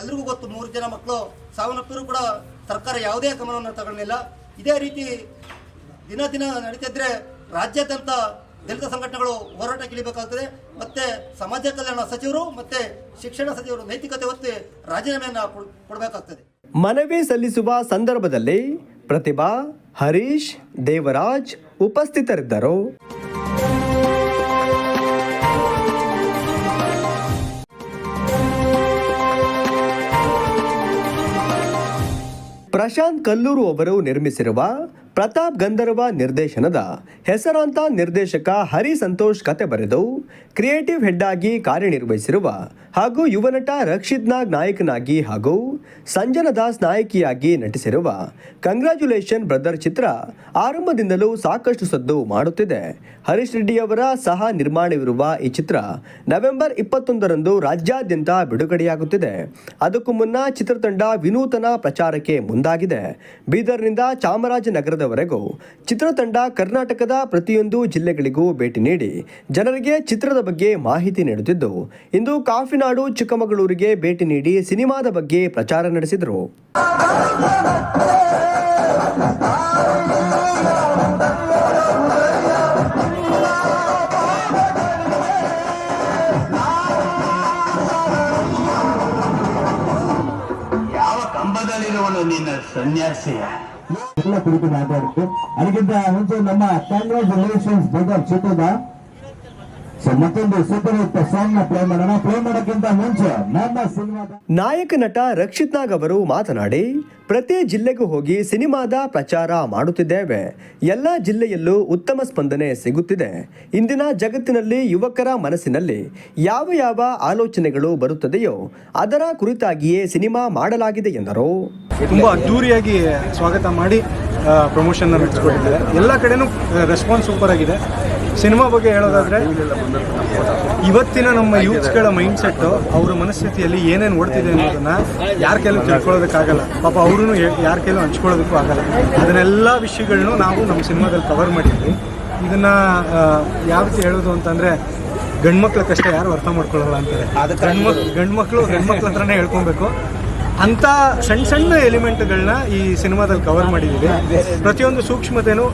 ಎಲ್ರಿಗೂ ಗೊತ್ತು, ಮೂರು ಜನ ಮಕ್ಕಳು ಸಾವನ್ನಪ್ಪಿದ್ರು ಕೂಡ ಸರ್ಕಾರ ಯಾವುದೇ ಗಮನವನ್ನು ತಗೊಂಡಿಲ್ಲ ಇದೇ ರೀತಿ ದಿನ ದಿನ ನಡೀತಿದ್ರೆ ರಾಜ್ಯಾದ್ಯಂತ ದಲಿತ ಸಂಘಟನೆಗಳು ಹೋರಾಟಕ್ಕಿಳಿಬೇಕಾಗ್ತದೆ ಮತ್ತೆ ಸಮಾಜ ಕಲ್ಯಾಣ ಸಚಿವರು ಮತ್ತೆ ಶಿಕ್ಷಣ ಸಚಿವರು ನೈತಿಕತೆ ಒತ್ತಿ ರಾಜೀನಾಮೆಯನ್ನು ಕೊಡ್- ಕೊಡಬೇಕಾಗ್ತದೆ. ಮನವಿ ಸಲ್ಲಿಸುವ ಸಂದರ್ಭದಲ್ಲಿ ಪ್ರತಿಭಾ ಹರೀಶ್ ದೇವರಾಜ್ ಉಪಸ್ಥಿತರಿದ್ದರು. ಪ್ರಶಾಂತ್ ಕಲ್ಲೂರು ಅವರು ನಿರ್ಮಿಸಿರುವ ಪ್ರತಾಪ್ ಗಂಧರ್ವ ನಿರ್ದೇಶನದ ಹೆಸರಾಂತ ನಿರ್ದೇಶಕ ಹರಿ ಸಂತೋಷ್ ಕತೆ ಬರೆದು, ಕ್ರಿಯೇಟಿವ್ ಹೆಡ್ ಆಗಿ ಕಾರ್ಯನಿರ್ವಹಿಸಿರುವ ಹಾಗೂ ಯುವ ನಟ ರಕ್ಷಿತ್ ನಾಗ್ ನಾಯಕನಾಗಿ ಹಾಗೂ ಸಂಜನ ದಾಸ್ ನಾಯಕಿಯಾಗಿ ನಟಿಸಿರುವ ಕಂಗ್ರ್ಯಾಚುಲೇಷನ್ ಬ್ರದರ್ ಚಿತ್ರ ಆರಂಭದಿಂದಲೂ ಸಾಕಷ್ಟು ಸದ್ದು ಮಾಡುತ್ತಿದೆ. ಹರೀಶ್ ರೆಡ್ಡಿ ಅವರ ಸಹ ನಿರ್ಮಾಣವಿರುವ ಈ ಚಿತ್ರ ನವೆಂಬರ್ ಇಪ್ಪತ್ತೊಂದರಂದು ರಾಜ್ಯಾದ್ಯಂತ ಬಿಡುಗಡೆಯಾಗುತ್ತಿದೆ. ಅದಕ್ಕೂ ಮುನ್ನ ಚಿತ್ರತಂಡ ವಿನೂತನ ಪ್ರಚಾರಕ್ಕೆ ಮುಂದಾಗಿದೆ. ಬೀದರ್ನಿಂದ ಚಾಮರಾಜನಗರದವರೆಗೂ ಚಿತ್ರತಂಡ ಕರ್ನಾಟಕದ ಪ್ರತಿಯೊಂದು ಜಿಲ್ಲೆಗಳಿಗೂ ಭೇಟಿ ನೀಡಿ ಜನರಿಗೆ ಚಿತ್ರದ ಬಗ್ಗೆ ಮಾಹಿತಿ ನೀಡುತ್ತಿದ್ದು, ಇಂದು ಕಾಫಿನಾಡು ಚಿಕ್ಕಮಗಳೂರಿಗೆ ಭೇಟಿ ನೀಡಿ ಸಿನಿಮಾದ ಬಗ್ಗೆ ಪ್ರಚಾರ ನಡೆಸಿದರು. ಸನ್ಯಾಸಿಯ? ಎಲ್ಲ ಕುರಿತು ಮಾತಾಡ್ತು ಅದಕ್ಕಿಂತ ಮುಂಚೆ ನಮ್ಮ ಕಂಗ್ರಾಚುಲೇಷನ್ಸ್ ಬ್ರದರ್ ಚಿತ್ರದ ಸೊ ಮತ್ತೊಂದು ಸೂಪರ್ ಹಿಟ್ ಸಾಂಗ್ನ ಪ್ಲೇ ಮಾಡೋಣ ಪ್ಲೇ ಮಾಡೋಕ್ಕಿಂತ ಮುಂಚೆ ನನ್ನ ಸಿನಿಮಾದ ನಾಯಕ ನಟ ರಕ್ಷಿತ್ ನಾಗ್ ಅವರು ಮಾತನಾಡಿ ಪ್ರತಿ ಜಿಲ್ಲೆಗೂ ಹೋಗಿ ಸಿನಿಮಾದ ಪ್ರಚಾರ ಮಾಡುತ್ತಿದ್ದೇವೆ. ಎಲ್ಲ ಜಿಲ್ಲೆಯಲ್ಲೂ ಉತ್ತಮ ಸ್ಪಂದನೆ ಸಿಗುತ್ತಿದೆ. ಇಂದಿನ ಜಗತ್ತಿನಲ್ಲಿ ಯುವಕರ ಮನಸ್ಸಿನಲ್ಲಿ ಯಾವ ಯಾವ ಆಲೋಚನೆಗಳು ಬರುತ್ತದೆಯೋ ಅದರ ಕುರಿತಾಗಿಯೇ ಸಿನಿಮಾ ಮಾಡಲಾಗಿದೆ ಎಂದರು. ತುಂಬಾ ಅದ್ದೂರಿಯಾಗಿ ಸ್ವಾಗತ ಮಾಡಿ ಪ್ರಮೋಷನ್ ಎಲ್ಲ ಕಡೆನೂ ರೆಸ್ಪಾನ್ಸ್ ಸೂಪರ್ ಆಗಿದೆ. ಸಿನಿಮಾ ಬಗ್ಗೆ ಹೇಳೋದಾದ್ರೆ, ಇವತ್ತಿನ ನಮ್ಮ ಯೂತ್ಸ್ಗಳ ಮೈಂಡ್ ಸೆಟ್ ಅವರ ಮನಸ್ಥಿತಿಯಲ್ಲಿ ಏನೇನು ಓಡ್ತಿದೆ ಅನ್ನೋದನ್ನ ಯಾರ ಕೈಲೂ ತಿಳ್ಕೊಳ್ಳೋದಕ್ಕಾಗಲ್ಲ. ಪಾಪ ಅವರು ಯಾರ ಕೈಲೂ ಹಂಚ್ಕೊಳ್ಳೋದಕ್ಕೂ ಆಗಲ್ಲ. ಅದನ್ನೆಲ್ಲ ವಿಷಯಗಳನ್ನು ನಾವು ನಮ್ಮ ಸಿನಿಮಾದಲ್ಲಿ ಕವರ್ ಮಾಡಿದ್ವಿ. ಇದನ್ನ ಯಾವ ರೀತಿ ಹೇಳೋದು ಅಂತಂದ್ರೆ ಗಂಡ್ಮಕ್ಳ ಕಷ್ಟ ಯಾರು ಅರ್ಥ ಮಾಡ್ಕೊಳ್ಳಲ್ಲ ಅಂತಾರೆ. ಗಂಡ್ಮಕ್ ಗಂಡ್ಮಕ್ಳು ಗಂಡ್ಮಕ್ಳ ಹತ್ರನೇ ಹೇಳ್ಕೊಬೇಕು. ಅಂತ ಸಣ್ಣ ಸಣ್ಣ ಎಲಿಮೆಂಟ್ಗಳನ್ನ ಈ ಸಿನಿಮಾದಲ್ಲಿ ಕವರ್ ಮಾಡಿದ್ದೀವಿ. ಪ್ರತಿಯೊಂದು ಸೂಕ್ಷ್ಮತೆನೂ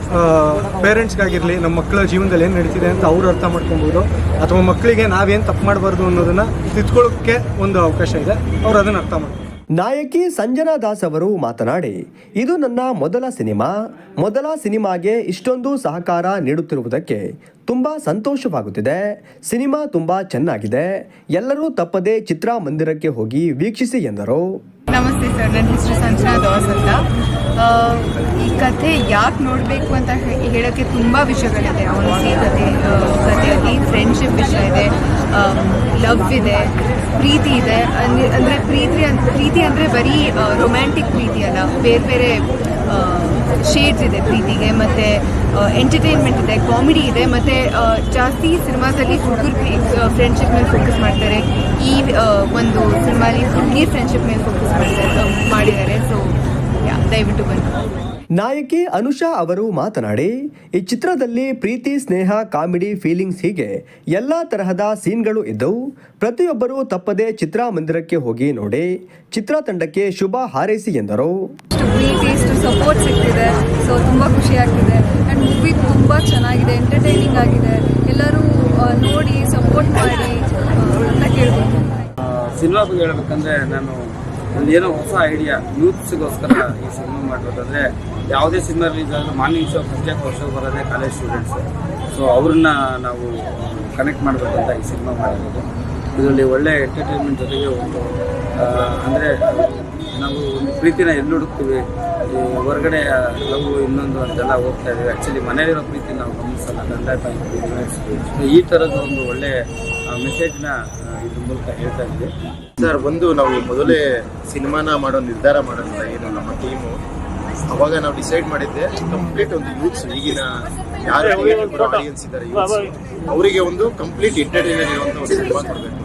ಪೇರೆಂಟ್ಸ್ಗಾಗಿರಲಿ ನಮ್ಮ ಮಕ್ಕಳ ಜೀವನದಲ್ಲಿ ಏನು ನಡೀತಿದೆ ಅಂತ ಅವರು ಅರ್ಥ ಮಾಡ್ಕೊಬೋದು. ಅಥವಾ ಮಕ್ಕಳಿಗೆ ನಾವೇನು ತಪ್ಪು ಮಾಡಬಾರ್ದು ಅನ್ನೋದನ್ನ ತಿದ್ಕೊಳ್ಳೋಕ್ಕೆ ಒಂದು ಅವಕಾಶ ಇದೆ. ಅವ್ರು ಅದನ್ನು ಅರ್ಥ ಮಾಡ್ತಾರೆ ನಾಯಕಿ ಸಂಜನಾ ದಾಸ್ ಅವರು ಮಾತನಾಡಿ, ಇದು ನನ್ನ ಮೊದಲ ಸಿನಿಮಾ. ಮೊದಲ ಸಿನಿಮಾಗೆ ಇಷ್ಟೊಂದು ಸಹಕಾರ ನೀಡುತ್ತಿರುವುದಕ್ಕೆ ತುಂಬಾ ಸಂತೋಷವಾಗುತ್ತಿದೆ. ಸಿನಿಮಾ ತುಂಬಾ ಚೆನ್ನಾಗಿದೆ. ಎಲ್ಲರೂ ತಪ್ಪದೆ ಚಿತ್ರಮಂದಿರಕ್ಕೆ ಹೋಗಿ ವೀಕ್ಷಿಸಿ ಎಂದರು. ನಮಸ್ತೆ ಸರ್, ನನ್ನ ಹೆಸರು ಸಂಜನಾ ದಾಸ್ ಅಂತ. ಈ ಕಥೆ ಯಾಕೆ ನೋಡಬೇಕು ಅಂತ ಹೇಳೋಕ್ಕೆ ತುಂಬ ವಿಷಯಗಳಿದೆ. ಅವನು ಕಥೆ ಕಥೆಯಲ್ಲಿ ಫ್ರೆಂಡ್ಶಿಪ್ ವಿಷಯ ಇದೆ ಲವ್ ಇದೆ, ಪ್ರೀತಿ ಇದೆ. ಅಂದರೆ ಪ್ರೀತಿ ಪ್ರೀತಿ ಅಂದರೆ ಬರೀ ರೊಮ್ಯಾಂಟಿಕ್ ಪ್ರೀತಿ ಅಲ್ಲ. ಬೇರೆ ಬೇರೆ ಶೇಡ್ಸ್ ಇದೆ ಪ್ರೀತಿಗೆ, ಮತ್ತು ಎಂಟರ್ಟೈನ್ಮೆಂಟ್ ಇದೆ ಕಾಮಿಡಿ ಇದೆ, ಮತ್ತು ಜಾಸ್ತಿ ಸಿನಿಮಾದಲ್ಲಿ ಹುಡುಗರು ಫ್ರೆಂಡ್ಶಿಪ್ ಮೇಲೆ ಫೋಕಸ್ ಮಾಡ್ತಾರೆ. ಈ ಒಂದು ಸಿನಿಮಾಲಿ ನೀರ್ ಫ್ರೆಂಡ್ಶಿಪ್ ಮೇಲೆ ಫೋಕಸ್ ಮಾಡ್ತಾರೆ ಮಾಡಿದ್ದಾರೆ. ಸೊ ದಯವಿಟ್ಟು ಬನ್ನಿ. ನಾಯಕಿ ಅನುಷಾ ಅವರು ಮಾತನಾಡಿ ಈ ಚಿತ್ರದಲ್ಲಿ ಪ್ರೀತಿ ಸ್ನೇಹ ಕಾಮಿಡಿ ಫೀಲಿಂಗ್ಸ್ ಹೀಗೆ ಎಲ್ಲ ತರಹದ ಸೀನ್ಗಳು ಇದ್ದವು. ಪ್ರತಿಯೊಬ್ಬರೂ ತಪ್ಪದೆ ಚಿತ್ರಮಂದಿರಕ್ಕೆ ಹೋಗಿ ನೋಡಿ ಚಿತ್ರತಂಡಕ್ಕೆ ಶುಭ ಹಾರೈಸಿ ಎಂದರು. ಸಪೋರ್ಟ್ ಸಿಗ್ತಿದೆ ಸೊ ತುಂಬ ಖುಷಿ ಆಗ್ತಿದೆ. ಆ್ಯಂಡ್ ಮೂವಿ ತುಂಬ ಚೆನ್ನಾಗಿದೆ ಎಂಟರ್ಟೈನಿಂಗ್ ಆಗಿದೆ. ಎಲ್ಲರೂ ನೋಡಿ ಸಪೋರ್ಟ್ ಮಾಡಿ. ಸಿನಿಮಾ ಬಗ್ಗೆ ಹೇಳ್ಬೇಕಂದ್ರೆ ನಾನು ಒಂದು ಏನೋ ಹೊಸ ಐಡಿಯಾ ಯೂತ್ಸ್ಗೋಸ್ಕರ ಈ ಸಿನಿಮಾ ಮಾಡಬೇಕಂದ್ರೆ ಯಾವುದೇ ಸಿನಿಮಾ ರಿಲೀಸ್ ಆದರೂ ಮಾರ್ನಿಂಗ್ ಶೋ ಪ್ರತ್ಯೇಕ ವರ್ಷ ಬರೋದೇ ಕಾಲೇಜ್ ಸ್ಟೂಡೆಂಟ್ಸ್ ಸೊ ಅವ್ರನ್ನ ನಾವು ಕನೆಕ್ಟ್ ಮಾಡಬೇಕಂತ ಈ ಸಿನಿಮಾ ಮಾಡಿರೋದು ಇದರಲ್ಲಿ ಒಳ್ಳೆ ಎಂಟರ್ಟೈನ್ಮೆಂಟ್ ಜೊತೆಗೆ ಒಂದು ಅಂದರೆ ನಾವು ಒಂದು ಪ್ರೀತಿನ ಎಲ್ಲಿ ಹುಡುಕ್ತೀವಿ? ಹೊರಗಡೆ ಲವ್ ಇನ್ನೊಂದು ಅಂತೆಲ್ಲ ಹೋಗ್ತಾ ಇದ್ದೀವಿ ಆ್ಯಕ್ಚುಲಿ ಮನೇಲಿರೋ ಪ್ರೀತಿ ನಾವು ಗಮನಿಸಲ್ಲ. ಗಂಡ ತಾಯಿ, ಈ ಥರದ ಒಂದು ಒಳ್ಳೆ ಮೆಸೇಜ್ನ ಇದ್ರ ಮೂಲಕ ಹೇಳ್ತಾ ಇದ್ದೀವಿ ಸರ್ ಒಂದು ನಾವು ಮೊದಲೇ ಸಿನಿಮಾನ ಮಾಡೋ ನಿರ್ಧಾರ ಮಾಡೋದಿಲ್ಲ ಏನು ನಮ್ಮ ಟೀಮು ಅವಾಗ ನಾವು ಡಿಸೈಡ್ ಮಾಡಿದ್ದೆ ಕಂಪ್ಲೀಟ್ ಒಂದು ಯೂತ್ಸ್ ಈಗಿನ ಯಾರು ಆಡಿಯನ್ಸ್ ಇದ್ದಾರೆ ಯೂತ್ಸ್ ಅವರಿಗೆ ಒಂದು ಕಂಪ್ಲೀಟ್ ಎಂಟರ್ಟೈನರ್ ಇರುವಂತ ಒಂದು ಸಿನಿಮಾ ಕೊಡಬೇಕು.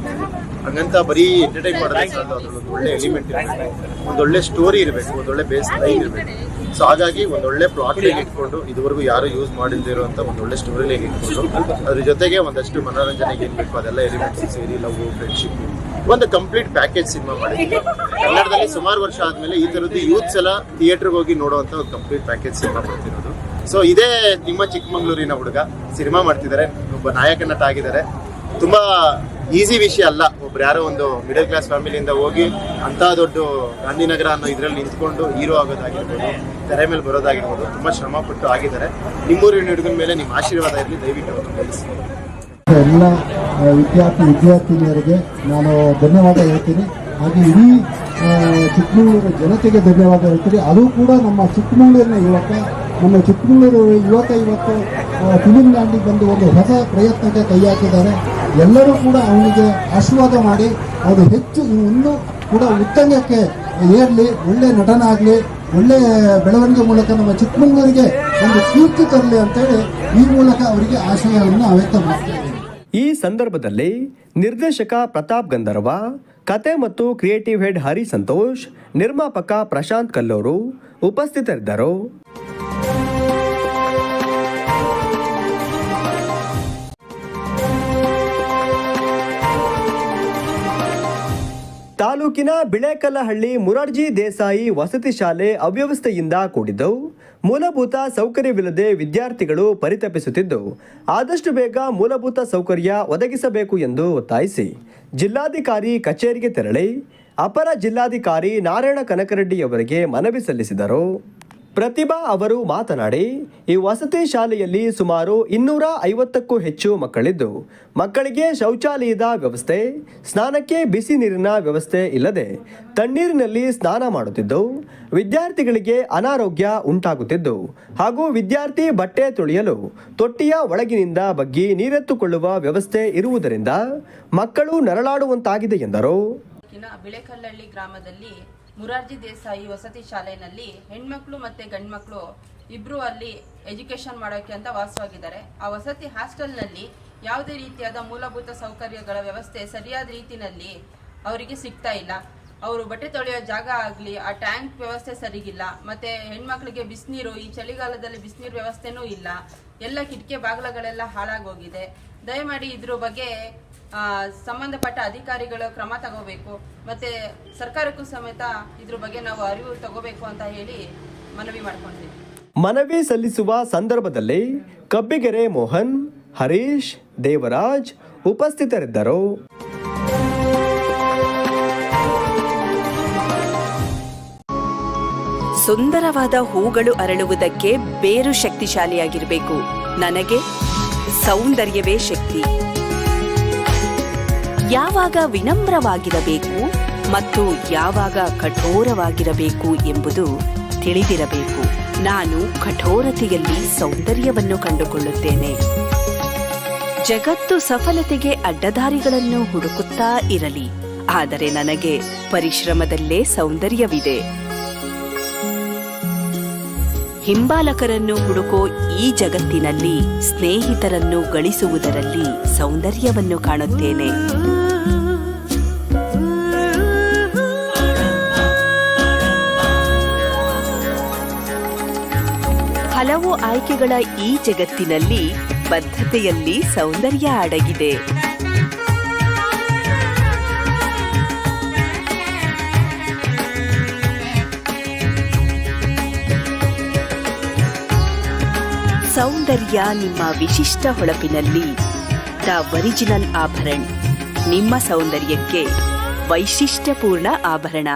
ಹಂಗಂತ ಬರೀ ಎಂಟರ್ಟೈನ್ ಮಾಡೋದೇ ಸಾಲದು ಅದ್ರಲ್ಲಿ ಒಂದು ಒಳ್ಳೆ ಎಲಿಮೆಂಟ್ ಇರಬೇಕು ಒಂದೊಳ್ಳೆ ಸ್ಟೋರಿ ಇರಬೇಕು ಒಂದೊಳ್ಳೆ ಬೇಸ್ ಲೈನ್ ಇರಬೇಕು. ಸೊ ಹಾಗಾಗಿ ಒಂದೊಳ್ಳೆ ಪ್ಲಾಟ್ ಲೈನ್ ಇಟ್ಕೊಂಡು ಇದುವರೆಗೂ ಯಾರು ಯೂಸ್ ಮಾಡಿಲ್ಲದೆ ಇರುವಂತ ಒಂದೊಳ್ಳೆ ಸ್ಟೋರಿ ಲೈನ್ ಇಟ್ಕೊಂಡು ಅದ್ರ ಜೊತೆಗೆ ಒಂದಷ್ಟು ಮನೋರಂಜನೆಗೆ ಏನ್ ಬೇಕು ಅದೆಲ್ಲ ಎಲಿಮೆಂಟ್ಸ್ ಸೇರಿ ಲವ್ ಫ್ರೆಂಡ್ಶಿಪ್ ಒಂದು ಕಂಪ್ಲೀಟ್ ಪ್ಯಾಕೇಜ್ ಸಿನಿಮಾ ಮಾಡಿದ್ವಿ ಕನ್ನಡದಲ್ಲಿ ಸುಮಾರು ವರ್ಷ ಆದ್ಮೇಲೆ ಈ ತರದ್ದು ಯೂತ್ಸ್ ಎಲ್ಲ ಥಿಯೇಟರ್ಗೆ ಹೋಗಿ ನೋಡುವಂತ ಒಂದು ಕಂಪ್ಲೀಟ್ ಪ್ಯಾಕೇಜ್ ಸಿನಿಮಾ ಮಾಡ್ತಿರೋದು. ಸೊ ಇದೇ ನಿಮ್ಮ ಚಿಕ್ಕಮಂಗ್ಳೂರಿನ ಹುಡುಗ ಸಿನಿಮಾ ಮಾಡ್ತಿದ್ದಾರೆ. ಒಬ್ಬ ನಾಯಕ ನಟ ಆಗಿದ್ದಾರೆ. ತುಂಬಾ ಈಸಿ ವಿಷಯ ಅಲ್ಲ. ಒಬ್ರು ಯಾರೋ ಒಂದು ಮಿಡಲ್ ಕ್ಲಾಸ್ ಫ್ಯಾಮಿಲಿಯಿಂದ ಹೋಗಿ ಅಂತ ದೊಡ್ಡ ಗಾಂಧಿನಗರ ಅನ್ನೋ ಇದ್ರಲ್ಲಿ ನಿಂತ್ಕೊಂಡು ಹೀರೋ ಆಗೋದಾಗಿರ್ಬೋದು, ತೆರೆ ಮೇಲೆ ಬರೋದಾಗಿರ್ಬೋದು, ತುಂಬಾ ಶ್ರಮ ಪಟ್ಟು ಆಗಿದ್ದಾರೆ. ನಿಮ್ಮೂರಿನ ಹುಡುಗನ ಮೇಲೆ ನಿಮ್ಮ ಆಶೀರ್ವಾದ ಇರಲಿ, ದಯವಿಟ್ಟು ಎಲ್ಲ ವಿದ್ಯಾರ್ಥಿ, ವಿದ್ಯಾರ್ಥಿನಿಯರಿಗೆ ನಾನು ಧನ್ಯವಾದ ಹೇಳ್ತೀನಿ. ಹಾಗೆ ಇಡೀ ಚಿಕ್ಕಮಗಳೂರು ಜನತೆಗೆ ಧನ್ಯವಾದ ಹೇಳ್ತೀನಿ. ಅದು ಕೂಡ ನಮ್ಮ ಚಿಕ್ಕಮಗಳೂರಿನ ಯುವಕ, ನಮ್ಮ ಚಿಕ್ಕಮಗಳೂರು ಯುವಕ ಇವತ್ತು ಫಿಲಿಂ ಲ್ಯಾಂಡಿಗೆ ಬಂದು ಒಂದು ಹೊಸ ಪ್ರಯತ್ನಕ್ಕೆ ಕೈ ಹಾಕಿದ್ದಾರೆ. ಎಲ್ಲರೂ ಕೂಡ ಅವನಿಗೆ ಆಶೀರ್ವಾದ ಮಾಡಿ ಅವನು ಹೆಚ್ಚು ಇನ್ನೂ ಕೂಡ ಉತ್ತಂಗಕ್ಕೆ ಏರಲಿ, ಒಳ್ಳೆ ನಟನಾಗಲಿ, ಒಳ್ಳೆ ಬೆಳವಣಿಗೆ ಮೂಲಕ ನಮ್ಮ ಚಿಕ್ಕಮಗಳೂರಿಗೆ ಒಂದು ಕೀರ್ತಿ ತರಲಿ ಅಂತೇಳಿ ಈ ಮೂಲಕ ಅವರಿಗೆ ಆಶಯವನ್ನು ವ್ಯಕ್ತ ಮಾಡ್ತಾ ಈ ಸಂದರ್ಭದಲ್ಲಿ ನಿರ್ದೇಶಕ ಪ್ರತಾಪ್ ಗಂಧರ್ವ, ಕತೆ ಮತ್ತು ಕ್ರಿಯೇಟಿವ್ ಹೆಡ್ ಹರಿ ಸಂತೋಷ್, ನಿರ್ಮಾಪಕ ಪ್ರಶಾಂತ್ ಕಲ್ಲೂರು ಉಪಸ್ಥಿತರಿದ್ದರು. ತಾಲೂಕಿನ ಬಿಳೇಕಲ್ಲಹಳ್ಳಿ ಮುರಾರ್ಜಿ ದೇಸಾಯಿ ವಸತಿ ಶಾಲೆ ಅವ್ಯವಸ್ಥೆಯಿಂದ ಕೂಡಿದ್ದವು ಮೂಲಭೂತ ಸೌಕರ್ಯವಿಲ್ಲದೆ ವಿದ್ಯಾರ್ಥಿಗಳು ಪರಿತಪಿಸುತ್ತಿದ್ದು. ಆದಷ್ಟು ಬೇಗ ಮೂಲಭೂತ ಸೌಕರ್ಯ ಒದಗಿಸಬೇಕು ಎಂದು ಒತ್ತಾಯಿಸಿ. ಜಿಲ್ಲಾಧಿಕಾರಿ ಕಚೇರಿಗೆ ತೆರಳಿ. ಅಪರ ಜಿಲ್ಲಾಧಿಕಾರಿ ನಾರಾಯಣ ಕನಕರೆಡ್ಡಿಯವರಿಗೆ ಮನವಿ ಸಲ್ಲಿಸಿದರು. ಪ್ರತಿಭಾ ಅವರು ಮಾತನಾಡಿ, ಈ ವಸತಿ ಶಾಲೆಯಲ್ಲಿ ಸುಮಾರು ಇನ್ನೂರ ಐವತ್ತಕ್ಕೂ ಹೆಚ್ಚು ಮಕ್ಕಳಿದ್ದು, ಮಕ್ಕಳಿಗೆ ಶೌಚಾಲಯದ ವ್ಯವಸ್ಥೆ, ಸ್ನಾನಕ್ಕೆ ಬಿಸಿ ನೀರಿನ ವ್ಯವಸ್ಥೆ ಇಲ್ಲದೆ ತಣ್ಣೀರಿನಲ್ಲಿ ಸ್ನಾನ ಮಾಡುತ್ತಿದ್ದು, ವಿದ್ಯಾರ್ಥಿಗಳಿಗೆ ಅನಾರೋಗ್ಯ ಉಂಟಾಗುತ್ತಿದ್ದು ಹಾಗೂ ವಿದ್ಯಾರ್ಥಿ ಬಟ್ಟೆ ತೊಳೆಯಲು ತೊಟ್ಟಿಯ ಒಳಗಿನಿಂದ ಬಗ್ಗಿ ನೀರೆತ್ತುಕೊಳ್ಳುವ ವ್ಯವಸ್ಥೆ ಇರುವುದರಿಂದ ಮಕ್ಕಳು ನರಳಾಡುವಂತಾಗಿದೆ ಎಂದರು. ಮುರಾರ್ಜಿ ದೇಸಾಯಿ ವಸತಿ ಶಾಲೆಯಲ್ಲಿ ಹೆಣ್ಮಕ್ಳು ಮತ್ತೆ ಗಂಡ್ಮಕ್ಳು ಇಬ್ರು ಅಲ್ಲಿ ಎಜುಕೇಶನ್ ಮಾಡೋಕೆ ಅಂತ ವಾಸವಾಗಿದ್ದಾರೆ. ಆ ವಸತಿ ಹಾಸ್ಟೆಲ್ನಲ್ಲಿ ಯಾವುದೇ ರೀತಿಯಾದ ಮೂಲಭೂತ ಸೌಕರ್ಯಗಳ ವ್ಯವಸ್ಥೆ ಸರಿಯಾದ ರೀತಿಯಲ್ಲಿ ಅವರಿಗೆ ಸಿಗ್ತಾ ಇಲ್ಲ. ಅವರು ಬಟ್ಟೆ ತೊಳೆಯೋ ಜಾಗ ಆಗಲಿ, ಆ ಟ್ಯಾಂಕ್ ವ್ಯವಸ್ಥೆ ಸರಿಗಿಲ್ಲ, ಮತ್ತೆ ಹೆಣ್ಮಕ್ಳಿಗೆ ಬಿಸಿನೀರು, ಈ ಚಳಿಗಾಲದಲ್ಲಿ ಬಿಸಿನೀರು ವ್ಯವಸ್ಥೆನೂ ಇಲ್ಲ. ಎಲ್ಲ ಕಿಟಕಿ ಬಾಗಿಲುಗಳೆಲ್ಲ ಹಾಳಾಗೋಗಿದೆ. ದಯಮಾಡಿ ಇದ್ರ ಬಗ್ಗೆ ಸಂಬಂಧಪಟ್ಟ ಅಧಿಕಾರಿಗಳು ಕ್ರಮ ತಗೋಬೇಕು ಮತ್ತೆ ಸರ್ಕಾರಕ್ಕೂ ಸಮೇತ ಇದ್ರ ಬಗ್ಗೆ ನಾವು ಅರಿವು ತಗೋಬೇಕು ಅಂತ ಹೇಳಿ ಮನವಿ ಮಾಡ್ಕೊಂತೀವಿ. ಮನವಿ ಸಲ್ಲಿಸುವ ಸಂದರ್ಭದಲ್ಲಿ ಕಬ್ಬಿಗೆರೆ ಮೋಹನ್ ಹರೀಶ್ ದೇವರಾಜ್ ಉಪಸ್ಥಿತರಿದ್ದರು. ಸುಂದರವಾದ ಹೂಗಳು ಅರಳುವುದಕ್ಕೆ ಬೇರು ಶಕ್ತಿಶಾಲಿಯಾಗಿರಬೇಕು. ನನಗೆ ಸೌಂದರ್ಯವೇ ಶಕ್ತಿ. ಯಾವಾಗ ವಿನಮ್ರವಾಗಿರಬೇಕು ಮತ್ತು ಯಾವಾಗ ಕಠೋರವಾಗಿರಬೇಕು ಎಂಬುದು ತಿಳಿದಿರಬೇಕು. ನಾನು ಕಠೋರತೆಯಲ್ಲಿ ಸೌಂದರ್ಯವನ್ನು ಕಂಡುಕೊಳ್ಳುತ್ತೇನೆ. ಜಗತ್ತು ಸಫಲತೆಗೆ ಅಡ್ಡದಾರಿಗಳನ್ನು ಹುಡುಕುತ್ತಾ ಇರಲಿ. ಆದರೆ ನನಗೆ ಪರಿಶ್ರಮದಲ್ಲೇ ಸೌಂದರ್ಯವಿದೆ. ಹಿಂಬಾಲಕರನ್ನು ಹುಡುಕೋ ಈ ಜಗತ್ತಿನಲ್ಲಿ ಸ್ನೇಹಿತರನ್ನು ಗಳಿಸುವುದರಲ್ಲಿ ಸೌಂದರ್ಯವನ್ನು ಕಾಣುತ್ತೇನೆ. ಆಯ್ಕೆಗಳ ಈ ಜಗತ್ತಿನಲ್ಲಿ ಬದ್ಧತೆಯಲ್ಲಿ ಸೌಂದರ್ಯ ಅಡಗಿದೆ. ಸೌಂದರ್ಯ ನಿಮ್ಮ ವಿಶಿಷ್ಟ ಹೊಳಪಿನಲ್ಲಿ. ದ ಒರಿಜಿನಲ್ ಆಭರಣ. ನಿಮ್ಮ ಸೌಂದರ್ಯಕ್ಕೆ ವೈಶಿಷ್ಟ್ಯಪೂರ್ಣ ಆಭರಣ.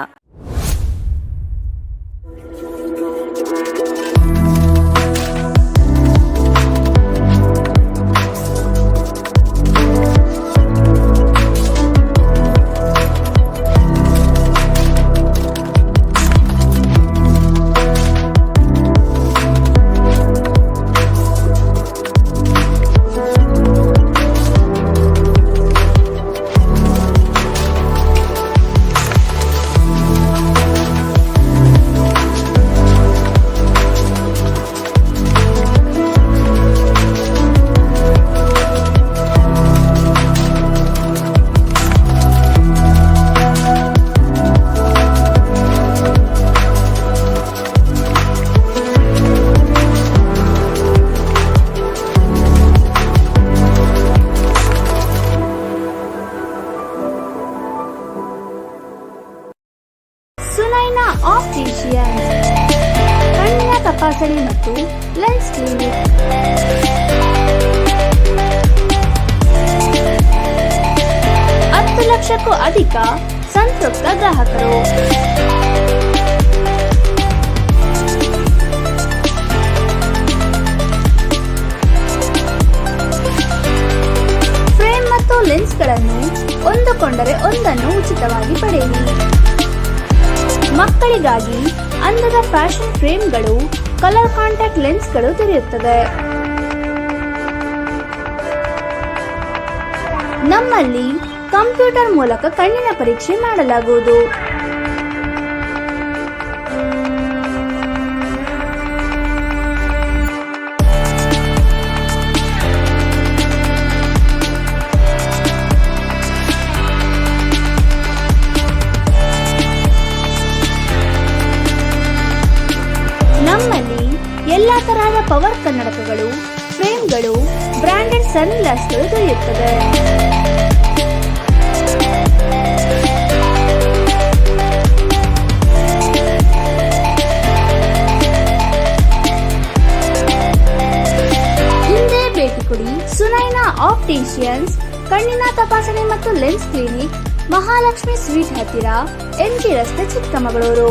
ಉಚಿತವಾಗಿ ಪಡೆಯಿರಿ. ಮಕ್ಕಳಿಗಾಗಿ ಅಂದದ ಫ್ಯಾಷನ್ ಫ್ರೇಮ್ಗಳು, ಕಲರ್ ಕಾಂಟ್ಯಾಕ್ಟ್ ಲೆನ್ಸ್ಗಳು ದೊರೆಯುತ್ತದೆ ನಮ್ಮಲ್ಲಿ ಕಂಪ್ಯೂಟರ್ ಮೂಲಕ ಕಣ್ಣಿನ ಪರೀಕ್ಷೆ ಮಾಡಲಾಗುವುದು. ಎಲ್ಲಾ ತರಹದ ಪವರ್ ಕನ್ನಡಕಗಳು, ಫ್ರೇಮ್ಗಳು, ಬ್ರಾಂಡೆಡ್ ಸನ್ ಗ್ಲಾಸ್ಗಳು ದೊರೆಯುತ್ತದೆ ಹಿಂದೆ ಭೇಟಿ ಕೊಡಿ ಸುನೈನಾ ಆಪ್ಟೇಷಿಯನ್ಸ್, ಕಣ್ಣಿನ ತಪಾಸಣೆ ಮತ್ತು ಲೆನ್ಸ್ ಕ್ಲಿನಿಕ್, ಮಹಾಲಕ್ಷ್ಮಿ ಸ್ವೀಟ್ ಹತ್ತಿರ ಎಂಜಿ ರಸ್ತೆ ಚಿಕ್ಕಮಗಳೂರು.